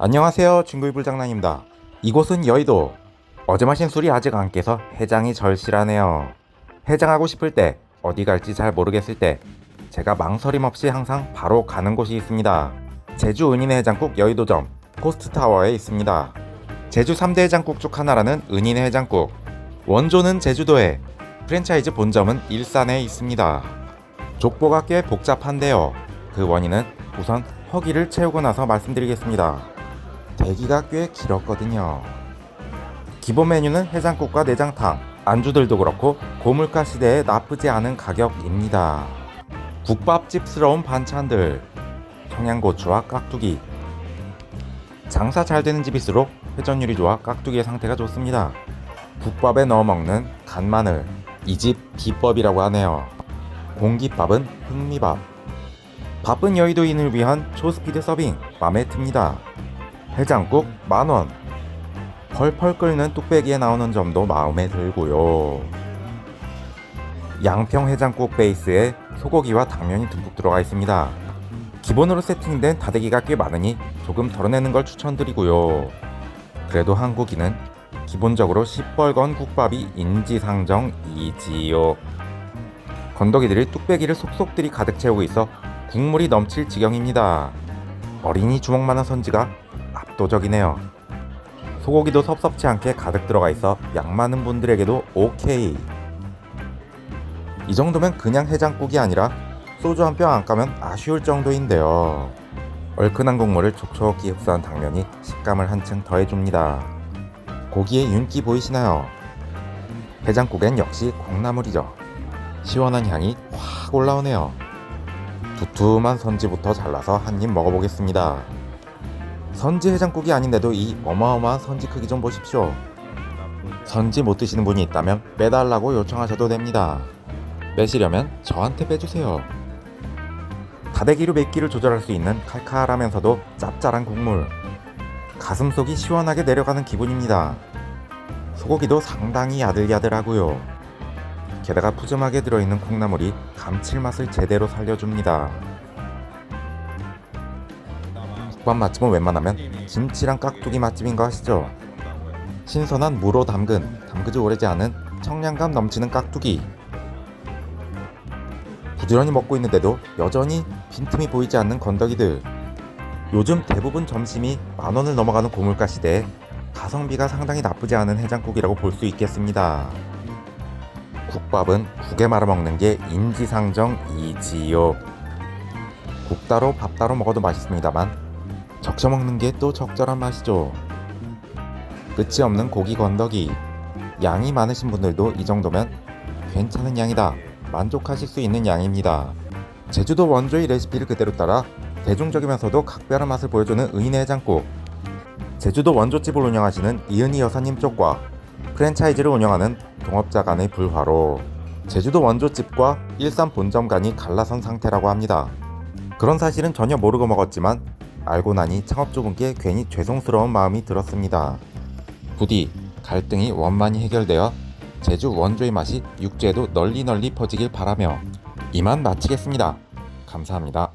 안녕하세요 중구이불 장난입니다. 이곳은 여의도. 어제 마신 술이 아직 안 깨서 해장이 절실하네요. 해장하고 싶을 때 어디 갈지 잘 모르겠을 때 제가 망설임 없이 항상 바로 가는 곳이 있습니다. 제주 은인의 해장국 여의도점 코스트타워에 있습니다. 제주 3대 해장국 중 하나라는 은인의 해장국. 원조는 제주도에 프랜차이즈 본점은 일산에 있습니다 족보가 꽤 복잡한데요 그 원인은 우선 허기를 채우고 나서 말씀드리겠습니다 대기가 꽤 길었거든요. 기본 메뉴는 해장국과 내장탕, 안주들도 그렇고 고물가 시대에 나쁘지 않은 가격입니다. 국밥집스러운 반찬들, 청양고추와 깍두기. 장사 잘 되는 집일수록 회전율이 좋아 깍두기의 상태가 좋습니다. 국밥에 넣어 먹는 간마늘, 이 집 비법이라고 하네요. 공깃밥은 흑미밥. 바쁜 여의도인을 위한 초스피드 서빙 맘에 듭니다. 해장국 만원 펄펄 끓는 뚝배기에 나오는 점도 마음에 들고요 양평 해장국 베이스에 소고기와 당면이 듬뿍 들어가 있습니다 기본으로 세팅된 다대기가 꽤 많으니 조금 덜어내는 걸 추천드리고요 그래도 한국인은 기본적으로 시뻘건 국밥이 인지상정이지요 건더기들이 뚝배기를 속속들이 가득 채우고 있어 국물이 넘칠 지경입니다 어린이 주먹만한 선지가 압도적이네요. 소고기도 섭섭치 않게 가득 들어가 있어 양 많은 분들에게도 오케이. 이 정도면 그냥 해장국이 아니라 소주 한 병 안 까면 아쉬울 정도인데요. 얼큰한 국물을 촉촉히 흡수한 당면이 식감을 한층 더해줍니다. 고기의 윤기 보이시나요? 해장국엔 역시 콩나물이죠. 시원한 향이 확 올라오네요. 두툼한 선지부터 잘라서 한 입 먹어보겠습니다. 선지 해장국이 아닌데도 이 어마어마한 선지 크기 좀 보십시오. 선지 못 드시는 분이 있다면 빼달라고 요청하셔도 됩니다. 빼시려면 저한테 빼주세요. 다대기로 맵기를 조절할 수 있는 칼칼하면서도 짭짤한 국물. 가슴속이 시원하게 내려가는 기분입니다. 소고기도 상당히 야들야들하고요. 게다가 푸짐하게 들어있는 콩나물이 감칠맛을 제대로 살려줍니다. 국밥 맛집은 웬만하면 김치랑 깍두기 맛집인 거 아시죠? 신선한 무로 담근, 담그지 오래지 않은 청량감 넘치는 깍두기. 부지런히 먹고 있는데도 여전히 빈틈이 보이지 않는 건더기들. 요즘 대부분 점심이 만 원을 넘어가는 고물가 시대에 가성비가 상당히 나쁘지 않은 해장국이라고 볼 수 있겠습니다. 국밥은 국에 말아 먹는 게 인지상정이지요. 국 따로 밥 따로 먹어도 맛있습니다만 적셔 먹는 게 또 적절한 맛이죠. 끝이 없는 고기 건더기. 양이 많으신 분들도 이 정도면 괜찮은 양이다. 만족하실 수 있는 양입니다. 제주도 원조의 레시피를 그대로 따라 대중적이면서도 각별한 맛을 보여주는 의인의 해장국. 제주도 원조집을 운영하시는 이은희 여사님 쪽과 프랜차이즈를 운영하는 동업자 간의 불화로 제주도 원조집과 일산 본점 간이 갈라선 상태라고 합니다. 그런 사실은 전혀 모르고 먹었지만 알고 나니 창업주분께 괜히 죄송스러운 마음이 들었습니다. 부디 갈등이 원만히 해결되어 제주 원조의 맛이 육지에도 널리 널리 퍼지길 바라며 이만 마치겠습니다. 감사합니다.